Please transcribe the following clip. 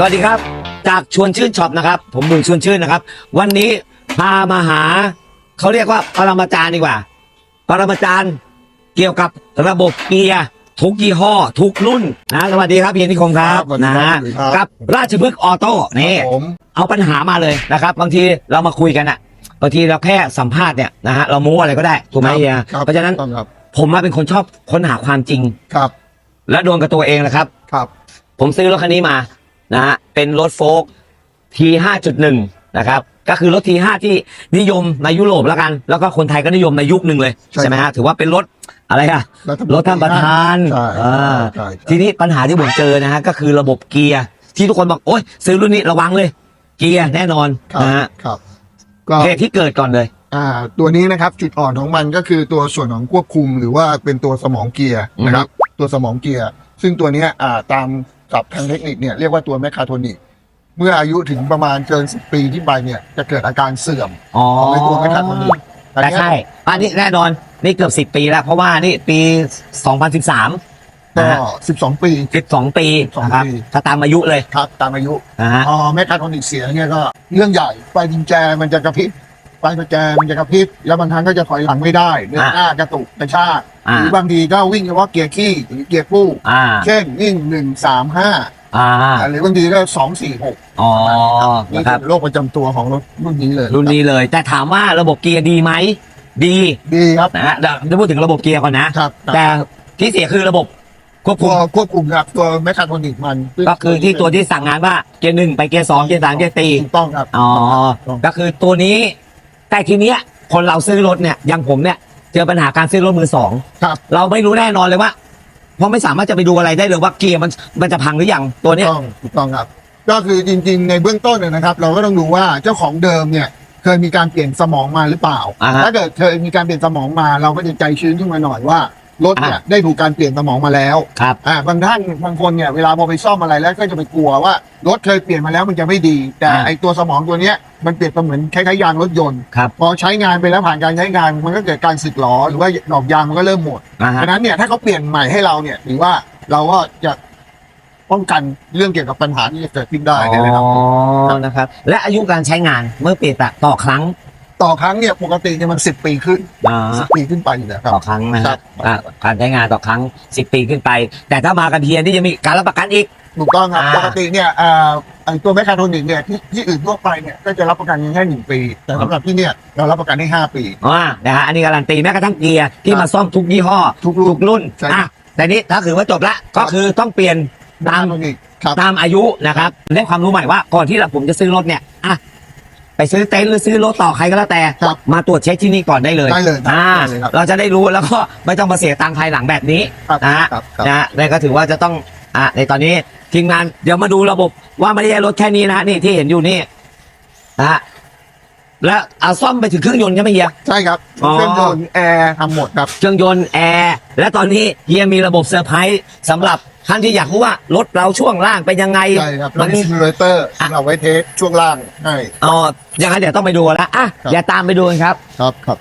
สวัสดีครับ จากชวนชื่นช็อปนะครับ ผมบุญชวนชื่นนะครับ วันนี้พามาหาเขาเรียกว่าปรมาจารย์ดีกว่า ปรมาจารย์เกี่ยวกับระบบเกียร์ทุกยี่ห้อ ทุกรุ่นนะสวัสดีครับพี่นิคมครับครับสวัสดีนะครับสวัสดีครับ กับราชพฤกษ์ออโต้นี่ ผมเอาปัญหามาเลยนะครับ บางทีเรามาคุยกันอะบางทีเราแค่สัมภาษณ์เนี่ยนะฮะเราโม้อะไรก็ได้ถูกไหมเฮียครับเพราะฉะนั้นต้องครับผมมาเป็นคนชอบค้นหาความจริง ครับและโดนกับตัวเองนะครับ ครับ ผมซื้อรถคันนี้มา นะฮะเป็นรถโฟล์กทีห้าจุดหนึ่งนะครับก็คือรถทีห้าที่นิยมในยุโรปแล้วกัน แล้วก็คนไทยก็นิยมในยุคหนึ่งเลยใช่ ใช่ไหมฮะถือว่าเป็นรถอะไรอะรัฐรถท่านประธานใช่อ่าใช่ ทีนี้ปัญหาที่ผมเจอนะฮะก็คือระบบเกียร์ที่ทุกคนบอกโอ๊ยซื้อรุ่นนี้ระวังเลย เกียร์แน่นอนครับนะฮะครับก็เหตุที่เกิดก่อนเลย อ่าตัวนี้นะครับจุดอ่อนของมันก็คือตัวส่วนของควบคุมหรือว่าเป็นตัวสมองเกียร์นะครับ ตัวสมองเกียร์ซึ่งตัวเนี้ยอ่าตาม ศัพท์ทางเทคนิคเนี่ยเรียกว่าตัวแมคคาโทนิกเมื่ออายุถึงประมาณเกินสิบปีที่ไปเนี่ยจะเกิดอาการเสื่อมอ๋อของในตัวแมคคาโทนิกอันแต่เนี้ยใช่อันนี้แน่นอนนี่เกือบสิบปีแล้ว เพราะว่านี่ปี 2013ก็นะฮะสิบสองปี 12 ปี12นะครับปี ถ้าตามอายุเลยครับตามอายุนะฮะ พอแมคคาโทนิกเสียเนี่ยก็เรื่องใหญ่ไฟกุญแจมันจะกระพริบ ไฟกุญแจมันจะกระพริบแล้วบางครั้งก็จะถอยหลังไม่ได้เดินหน้ากระตุกกระชากอ่าหรือบางทีก็วิ่งเฉพาะเกียร์ขี้หรือเกียร์คู่อ่า เช่นวิ่งหนึ่งสามห้าอ่า หรือบางทีก็สองสี่หกอ๋อ นี่นะครับ คือโรคประจำตัวของรถรุ่นนี้เลยรุ่นนี้เลย แต่ถามว่าระบบเกียร์ดีไหม ดีดีครับนะฮะเดี๋ยวจะพูดถึงระบบเกียร์ก่อนนะ ครับแต่ที่เสียคือระบบควบคุตัวมควบคุมครับตัวแมคคาโทนิกมันก็คือที่ตัวที่สั่งงานว่าเกียร์หนึ่งไปเกียร์สองเกียร์สามเกียร์สี่ถูกต้องครับ อ๋อ ก็คือตัวนี้ แต่ทีเนี้ยคนเราซื้อรถเนี่ยอย่างผมเนี่ยเจอปัญหาการซื้อรถมือสองครับ เราไม่รู้แน่นอนเลยว่าเพราะไม่สามารถจะไปดูอะไรได้เลยว่าเกียร์มันมันจะพังหรือยังตัวเนี้ยถูกต้องถูกต้องครับ ก็คือจริงๆ ในเบื้องต้นเนี่ยนะครับ เราก็ต้องดูว่าเจ้าของเดิมเนี่ย เคยมีการเปลี่ยนสมองมาหรือเปล่า อ่าฮะ ถ้าเกิดเคยมีการเปลี่ยนสมองมาเราก็จะใจชื้นขึ้นมาหน่อยว่า รถเนี่ยอ่าได้ถูกการเปลี่ยนสมองมาแล้วครับอ่าบางท่านบางคนเนี่ยเวลาพอไปซ่อมอะไรแล้วก็จะไปกลัวว่ารถเคยเปลี่ยนมาแล้วมันจะไม่ดี แต่อ่าไอตัวสมองตัวเนี้ยมันเปรียบเสมือนคล้ายๆยางรถยนต์ครับพอใช้งานไปแล้วผ่านการใช้งานมันก็เกิดการสึกหรอหรือว่าดอกยางมันก็เริ่มหมดอ่าฮะฉะนั้นเนี่ยถ้าเขาเปลี่ยนใหม่ให้เราเนี่ยถือว่าเราก็จะป้องกันเรื่องเกี่ยวกับปัญหาที่จะเกิดขึ้นได้ในระดับหนึ่งอ๋อนะครับ และอายุการใช้งานเมื่อเปลี่ยนต่อครั้ง ต่อครั้งเนี่ยปกติเนี่ยมันสิบปีขึ้นอ่าสิบปีขึ้นไปอยู่แล้วครับ ต่อครั้งนะครัฮะบอ่าการใช้งานต่อครั้ง 10 ปีขึ้นไป แต่ถ้ามากันเทียนที่จะมีการรับประกันอีก ถูกต้องครับอ่า ปกติเนี่ยอ่าไอ้ตัวแมคคาโทนิกเนี่ยที่ที่อื่นทั่วไปเนี่ยก็จะรับประกันแค่หนึ่งปี แต่สำหรับที่เนี่ยเรารับประกันให้ห้าปี อ่านะฮะอันนี้การันตีแม้กระทั่งเกียร์ที่มาซ่อมทุกยี่ห้อทุกรุ่นทุกรุ่นใช่ อะแต่นี้ถ้าถือว่าจบละก็คือต้องเปลี่ยนแมคตามคาโทนิกครับ ตามอายุนะครับได้ความรู้ใหม่ว่าก่อนที่เราผมจะซื้อรถเนี่ยอะ ไปซื้อเต็นท์หรือซื้อรถต่อใครก็แล้วแต่ ครับมาตรวจเช็คที่นี่ก่อนได้เลยได้เลยครับอ่าได้เลยครับเราจะได้รู้แล้วก็ไม่ต้องมาเสียตังค์ภายหลังแบบนี้ครับนะฮะครับครับ นะฮะนี่ก็ถือว่าจะต้องอะในตอนนี้ทีมงานเดี๋ยวมาดูระบบว่าไม่ได้ใช้รถแค่นี้นะฮะนี่ที่เห็นอยู่นี่นะฮะแล้วเอาซ่อมไปถึงเครื่องยนต์ใช่ไหมเฮีย ใช่ครับอ๋อ เครื่องยนต์แอร์ทำหมดครับ เครื่องยนต์แอร์และตอนนี้เฮียมีระบบเซอร์ไพรส์สำหรับ ท่านที่อยากรู้ว่ารถเราช่วงล่างเป็นยังไงใช่ครับมัมันนมีซิมูเลเตอร์เราไว้เทสช่วงล่างให้อ๋ออย่างนั้นเดี๋ยวต้องไปดูแล้วอะครับอย่าตามไปดูกันครับ ครับครับ